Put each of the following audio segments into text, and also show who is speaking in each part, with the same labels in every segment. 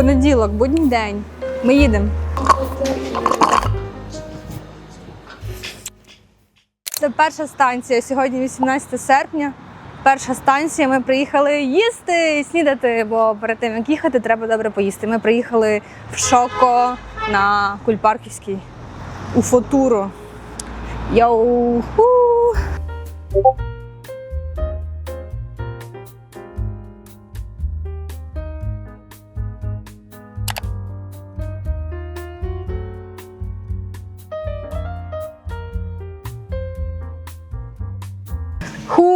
Speaker 1: Понеділок, будній день. Ми їдемо. Це перша станція. Сьогодні 18 серпня. Перша станція. Ми приїхали їсти, і снідати, бо перед тим як їхати, треба добре поїсти. Ми приїхали в Шоко на Кульпарківський у Фотуру. Йоу!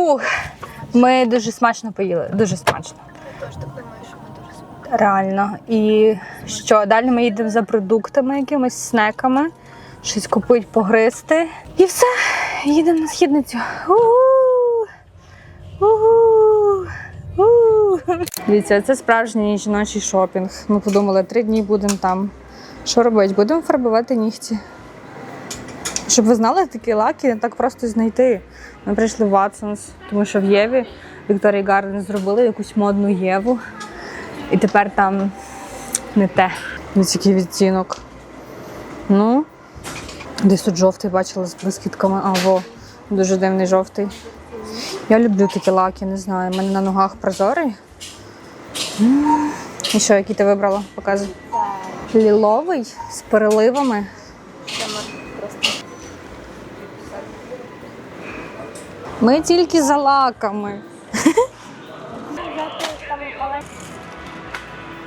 Speaker 1: Ху! Ми дуже смачно поїли, дуже смачно. Реально. І що, далі ми їдемо за продуктами, якимись снеками, щось купити, погризти. І все, їдемо на східницю. Дивіться, це справжній жіночий шопінг. Ми подумали, три дні будемо там. Що робити? Будемо фарбувати нігті. Щоб ви знали, такі лаки не так просто знайти. Ми прийшли в Watsons, тому що в Єві Вікторії Гарден зробили якусь модну Єву. І тепер там не те. Ось який відтінок. Ну, десь тут жовтий бачила з блискітками. А, во, дуже дивний жовтий. Я люблю такі лаки, не знаю. У мене на ногах прозорий. І що, який ти вибрала? Показуй. Ліловий з переливами. Ми тільки за лаками.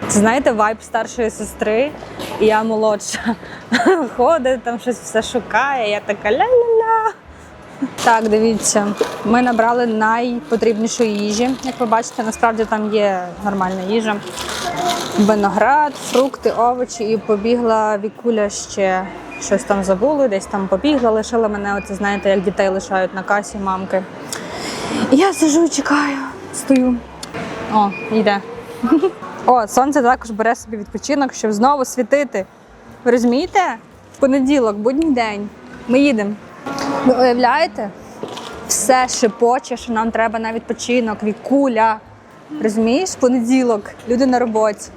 Speaker 1: Це, знаєте, вайб старшої сестри, і я молодша. Ходить, там щось все шукає, я така ля-ля-ля. Так, дивіться, ми набрали найпотрібнішої їжі. Як ви бачите, насправді там є нормальна їжа. Виноград, фрукти, овочі, і побігла Вікуля ще щось там забули, десь там побігла, лишила мене, оце знаєте, як дітей лишають на касі мамки. І я сижу чекаю, стою. О, йде. О, сонце також бере собі відпочинок, щоб знову світити. Ви розумієте? Понеділок, будній день. Ми їдемо. Ви уявляєте? Все шепоче, що нам треба на відпочинок, вікуля. Розумієш? Понеділок, люди на роботі.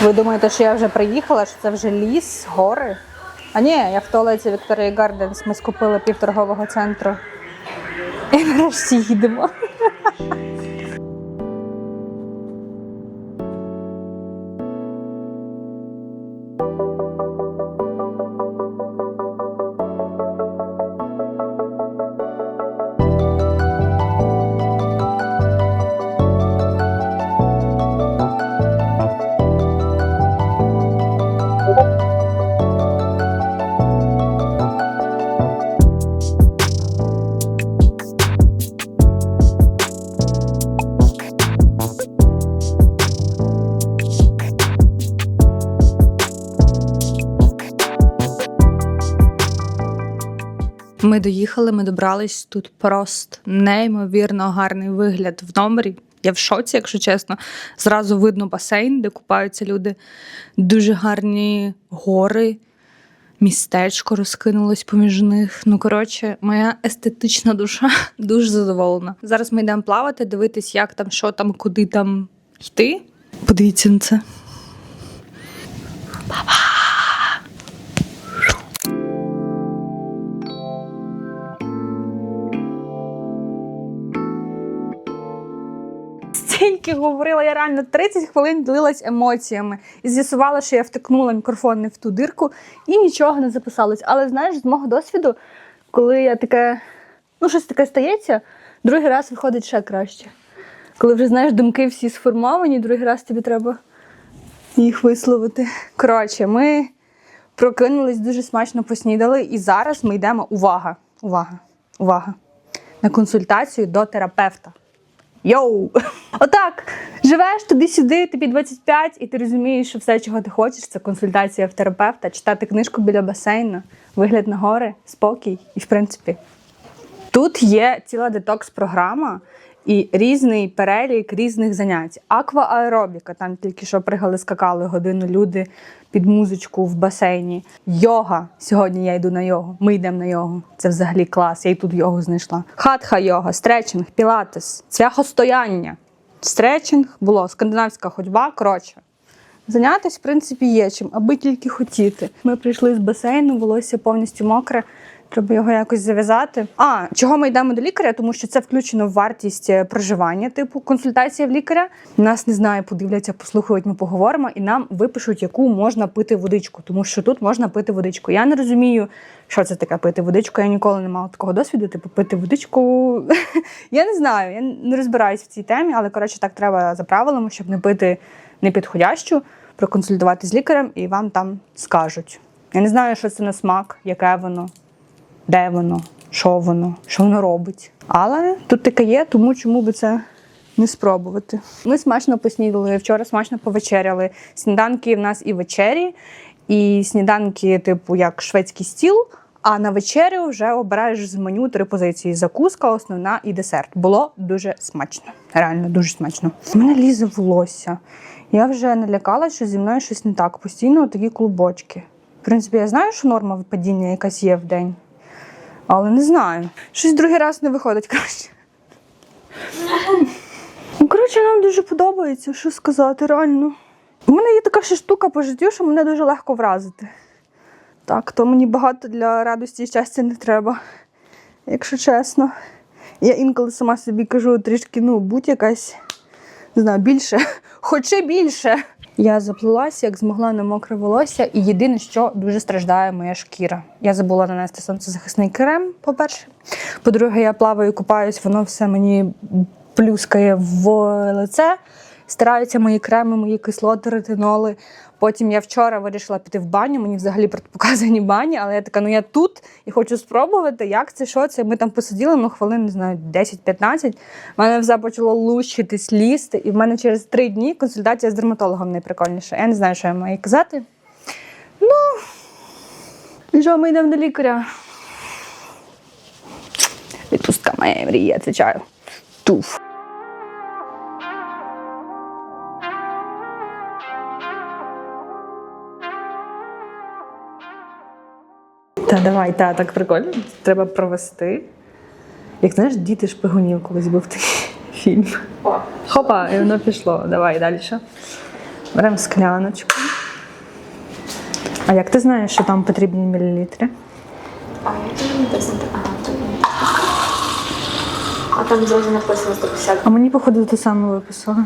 Speaker 1: Ви думаєте, що я вже приїхала, що це вже ліс, гори? А ні, я в туалеті Вікторії Гарденс. Ми скупили півторгового центру. І нарешті їдемо. Доїхали, ми добрались тут просто неймовірно гарний вигляд в номері. Я в шоці, якщо чесно. Зразу видно басейн, де купаються люди. Дуже гарні гори, містечко розкинулось поміж них. Ну, коротше, моя естетична душа дуже задоволена. Зараз ми йдемо плавати, дивитись, як там, що там, куди там йти. Подивіться на це. Стільки говорила, я реально 30 хвилин ділилась емоціями і з'ясувала, що я втикнула мікрофон не в ту дирку і нічого не записалось. Але знаєш, з мого досвіду, коли я таке, ну щось таке стається, другий раз виходить ще краще. Коли вже знаєш, думки всі сформовані, другий раз тобі треба їх висловити. Коротше, ми прокинулись, дуже смачно поснідали, і зараз ми йдемо. Увага! Увага! Увага! На консультацію до терапевта. Йоу! Отак, живеш туди-сюди, тобі 25, і ти розумієш, що все, чого ти хочеш, це консультація в терапевта, читати книжку біля басейну, вигляд на гори, спокій. І в принципі, тут є ціла детокс-програма і різний перелік різних занять. Аквааеробіка, там тільки що пригали, скакали годину люди під музичку в басейні. Йога. Сьогодні я йду на йогу. Ми йдемо на йогу. Це взагалі клас. Я й тут йогу знайшла. Хатха йога, стретчинг, пілатес, цвяхостояння. стретчинг, було скандинавська ходьба. Коротше, зайнятися, в принципі, є чим, аби тільки хотіти. Ми прийшли з басейну, волосся повністю мокре. Треба його якось зав'язати. А чого ми йдемо до лікаря? Тому що це включено в вартість е, проживання, типу консультація в лікаря. Нас не знаю, подивляться, послухають, ми поговоримо, і нам випишуть, яку можна пити водичку, тому що тут можна пити водичку. Я не розумію, що це таке пити водичку. Я ніколи не мала такого досвіду. Типу, пити водичку. я не знаю, я не розбираюсь в цій темі, але коротше так треба за правилами, щоб не пити непідходящу, проконсультувати з лікарем, і вам там скажуть. Я не знаю, що це на смак, яке воно де воно, що воно, що воно робить. Але тут таке є, тому чому би це не спробувати. Ми смачно поснідали, вчора смачно повечеряли. Сніданки в нас і вечері, і сніданки, типу, як шведський стіл. А на вечерю вже обираєш з меню три позиції: закуска, основна і десерт. Було дуже смачно. Реально дуже смачно. У мене лізе волосся. Я вже налякалася, що зі мною щось не так. Постійно такі клубочки. В принципі, я знаю, що норма випадіння якась є в день. Але не знаю. Щось другий раз не виходить краще. Ну, коротше, нам дуже подобається, що сказати, реально. У мене є така ще штука по життю, що мене дуже легко вразити. Так, то мені багато для радості і щастя не треба, якщо чесно. Я інколи сама собі кажу трішки, ну, будь якась, не знаю, більше, хоче більше. Я заплилася, як змогла на мокре волосся, і єдине, що дуже страждає моя шкіра. Я забула нанести сонцезахисний крем, по-перше. По-друге, я плаваю, купаюсь, воно все мені плюскає в лице. Стараються мої креми, мої кислоти, ретиноли. Потім я вчора вирішила піти в баню. Мені взагалі протипоказані бані, але я така, ну я тут і хочу спробувати, як це, що це. Ми там посиділи, ну хвилин, не знаю, 10-15. У мене все почало лущитись, лізти, і в мене через три дні консультація з дерматологом найприкольніша. Я не знаю, що я маю казати. Ну, що, ми йдемо до лікаря. Відпустка моєї мрії, я відвічаю. Туф. Та давай, та так прикольно. Треба провести. Як знаєш, діти шпигунів колись був такий фільм. Хопа, і воно пішло. Давай далі. Беремо скляночку. А як ти знаєш, що там потрібні мілілітри?
Speaker 2: А я не А там зразу написано 150.
Speaker 1: А мені, походу, те саме виписали.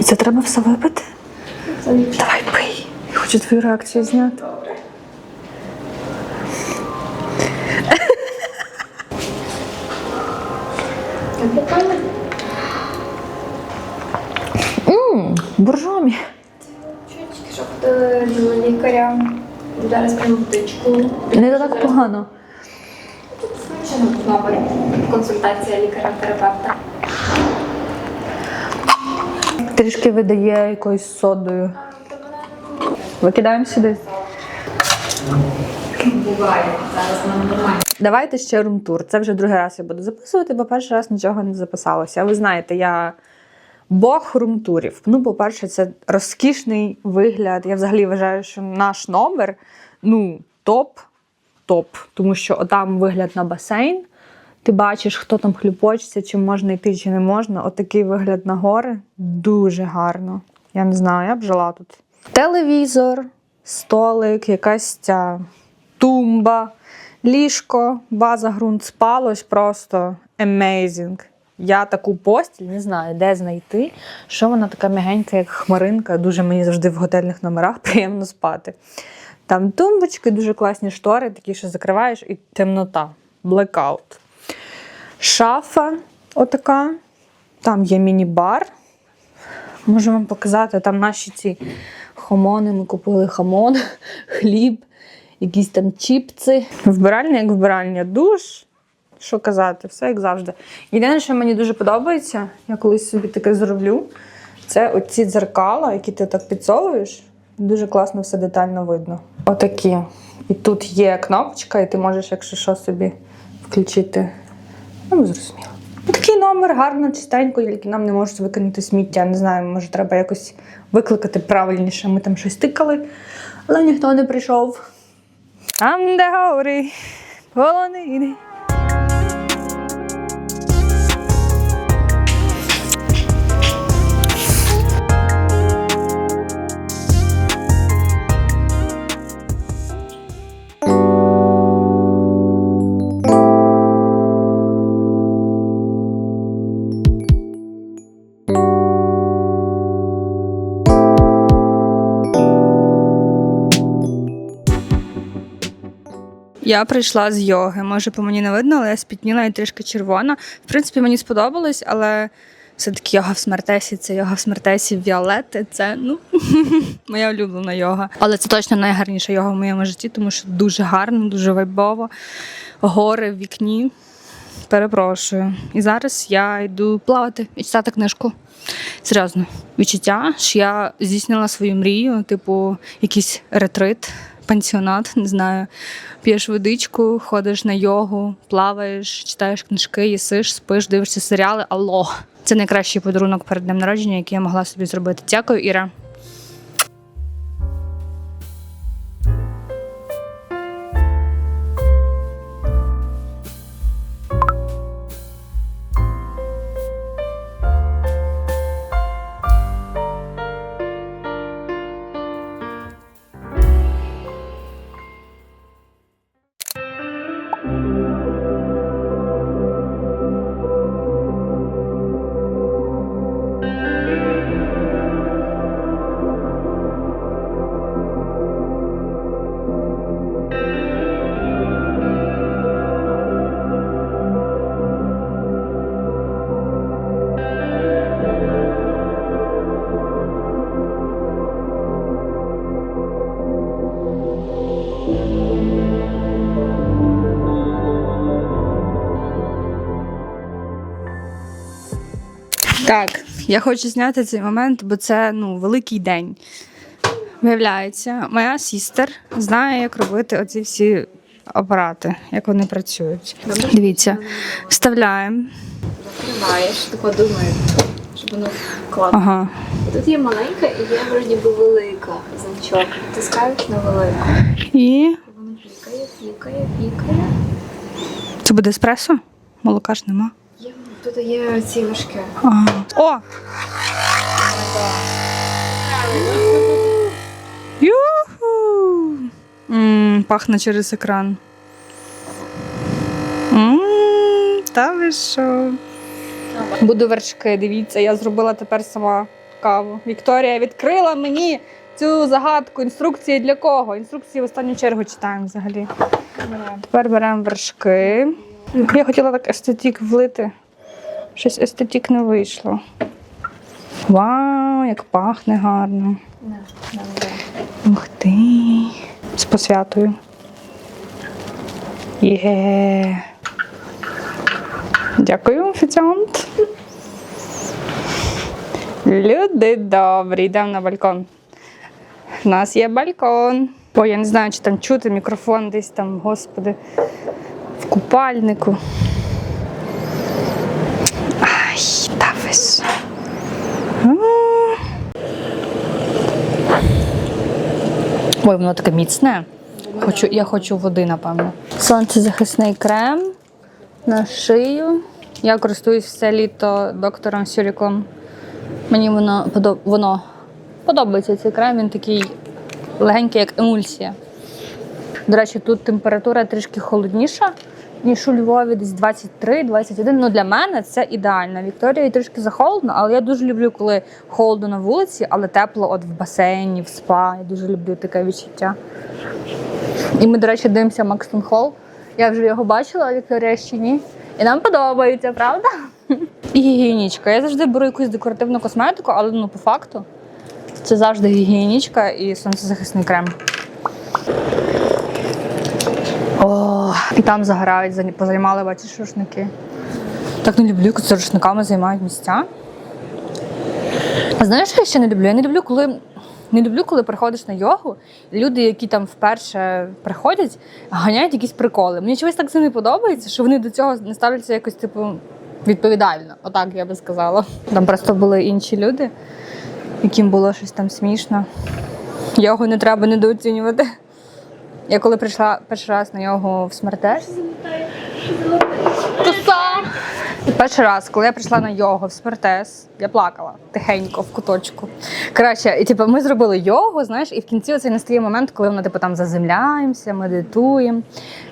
Speaker 1: І це треба все випити? Давай пий. Я хочу твою реакцію зняти.
Speaker 2: Прикольно. Лікаря. Зараз прямо птичку.
Speaker 1: Не так погано.
Speaker 2: На номер. Консультація лікаря-терапевта.
Speaker 1: Трішки видає якоюсь содою. Викидаємо сюди.
Speaker 2: Буває. Зараз нам нормально.
Speaker 1: Давайте ще румтур. Це вже другий раз я буду записувати, бо перший раз нічого не записалося. Ви знаєте, я Бог румтурів. Ну, по-перше, це розкішний вигляд. Я взагалі вважаю, що наш номер ну, топ, топ. Тому що отам вигляд на басейн. Ти бачиш, хто там хлюпочеться, чи можна йти, чи не можна. Отакий вигляд на гори дуже гарно. Я не знаю, я б жила тут. Телевізор, столик, якась ця тумба, ліжко, база ґрунт спалось просто amazing. Я таку постіль не знаю, де знайти. Що вона така м'ягенька, як хмаринка. Дуже мені завжди в готельних номерах приємно спати. Там тумбочки, дуже класні штори, такі, що закриваєш, і темнота, блекаут. Шафа отака. Там є міні-бар. Можу вам показати, там наші ці хамони. Ми купили хамон, хліб, якісь там чіпси. Вбиральня, як вбиральня, душ. Що казати, все як завжди. Єдине, що мені дуже подобається, я колись собі таке зроблю. Це оці дзеркала, які ти так підсовуєш. Дуже класно все детально видно. Отакі. І тут є кнопочка, і ти можеш, якщо що, собі включити. Ну, ви зрозуміли. Такий номер, гарно, чистенько, тільки нам не можуть викинути сміття. Не знаю, може, треба якось викликати правильніше. Ми там щось тикали, але ніхто не прийшов. Там, де гори, полонини. Я прийшла з йоги. Може, по мені не видно, але я спітніла і трішки червона. В принципі, мені сподобалось, але все-таки йога в смертесі, це йога в смертесі Віолетти. Це ну моя улюблена йога. Але це точно найгарніша йога в моєму житті, тому що дуже гарно, дуже вайбово. Гори в вікні. Перепрошую. І зараз я йду плавати і читати книжку. Серйозно, відчуття, що я здійснила свою мрію, типу, якийсь ретрит, пансіонат, не знаю. П'єш водичку, ходиш на йогу, плаваєш, читаєш книжки, їсиш, спиш, дивишся серіали. Алло. Це найкращий подарунок перед днем народження, який я могла собі зробити. Дякую, Іра. Так, я хочу зняти цей момент, бо це ну, великий день. Виявляється, моя сістер знає, як робити оці всі апарати, як вони працюють. Дивіться, вставляємо.
Speaker 2: Тримаєш, тако думаю, щоб воно класно.
Speaker 1: Ага.
Speaker 2: Тут є маленька і є вроді би велика замчок. Тискаєш на велику.
Speaker 1: І
Speaker 2: Воно пікає, пікає, пікає.
Speaker 1: це буде еспресо? Молока ж нема.
Speaker 2: Є, тут є ці важке.
Speaker 1: Ага. О! М, Пахне через екран. Та ви що? Буду вершки, дивіться, я зробила тепер сама каву. Вікторія відкрила мені цю загадку. Інструкції для кого? Інструкції в останню чергу читаємо взагалі. Тепер беремо вершки. Я хотіла так естетік влити. Щось естетік не вийшло. Вау, як пахне гарно. Ух ти. З посвятою. Є. Дякую, офіціант. Люди добрі, йдемо на балкон. У нас є балкон. Ой, я не знаю, чи там чути мікрофон десь там, господи, в купальнику. Ай, та ви що. А. Ой, воно таке міцне. Хочу, я хочу води, напевно. Сонцезахисний крем на шию. Я користуюсь все літо доктором Сюріком. Мені воно, воно подобається цей крем, він такий легенький, як емульсія. До речі, тут температура трішки холодніша, ніж у Львові, десь 23-21. Ну для мене це ідеально. Вікторії трішки захолодно, але я дуже люблю, коли холодно на вулиці, але тепло от в басейні, в спа. Я дуже люблю таке відчуття. І ми, до речі, дивимося Макстон Холл. Я вже його бачила, а Вікторія ще ні. І нам подобається, правда? І гігієнічка. Я завжди беру якусь декоративну косметику, але ну по факту це завжди гігієнічка і сонцезахисний крем. О, і там загорають, зані- позаймали, бачиш, рушники. Так не люблю, коли з рушниками займають місця. А знаєш, що я ще не люблю? Я не люблю, коли. Не люблю, коли приходиш на йогу, люди, які там вперше приходять, ганяють якісь приколи. Мені чогось так це не подобається, що вони до цього не ставляться якось, типу, відповідально. Отак я би сказала. Там просто були інші люди, яким було щось там смішно. Йогу не треба недооцінювати. Я коли прийшла перший раз на йогу в смертеш. Перший раз, коли я прийшла на йогу в смертес, я плакала тихенько в куточку. Коротше, і типу, ми зробили йогу, знаєш, і в кінці оцей настає момент, коли ми типу, там заземляємося, медитуємо.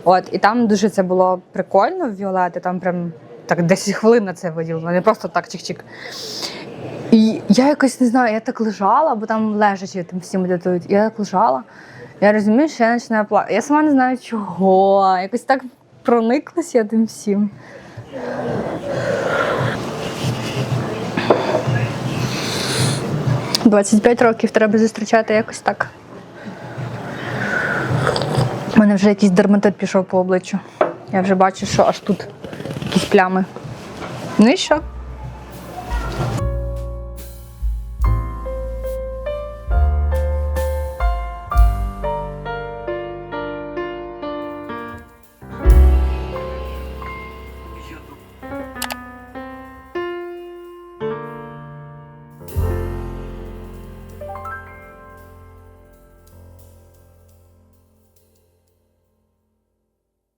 Speaker 1: От, і там дуже це було прикольно в Віолети, там прям так 10 хвилин на це виділено, не просто так чик-чик. І я якось не знаю, я так лежала, бо там лежачи там всі медитують. Я так лежала. Я розумію, що я починаю плакати. Я сама не знаю чого. Якось так прониклась я тим всім. Двадцять п'ять років треба зустрічати якось так. У мене вже якийсь дерматит пішов по обличчю. Я вже бачу, що аж тут якісь плями. Ну і що?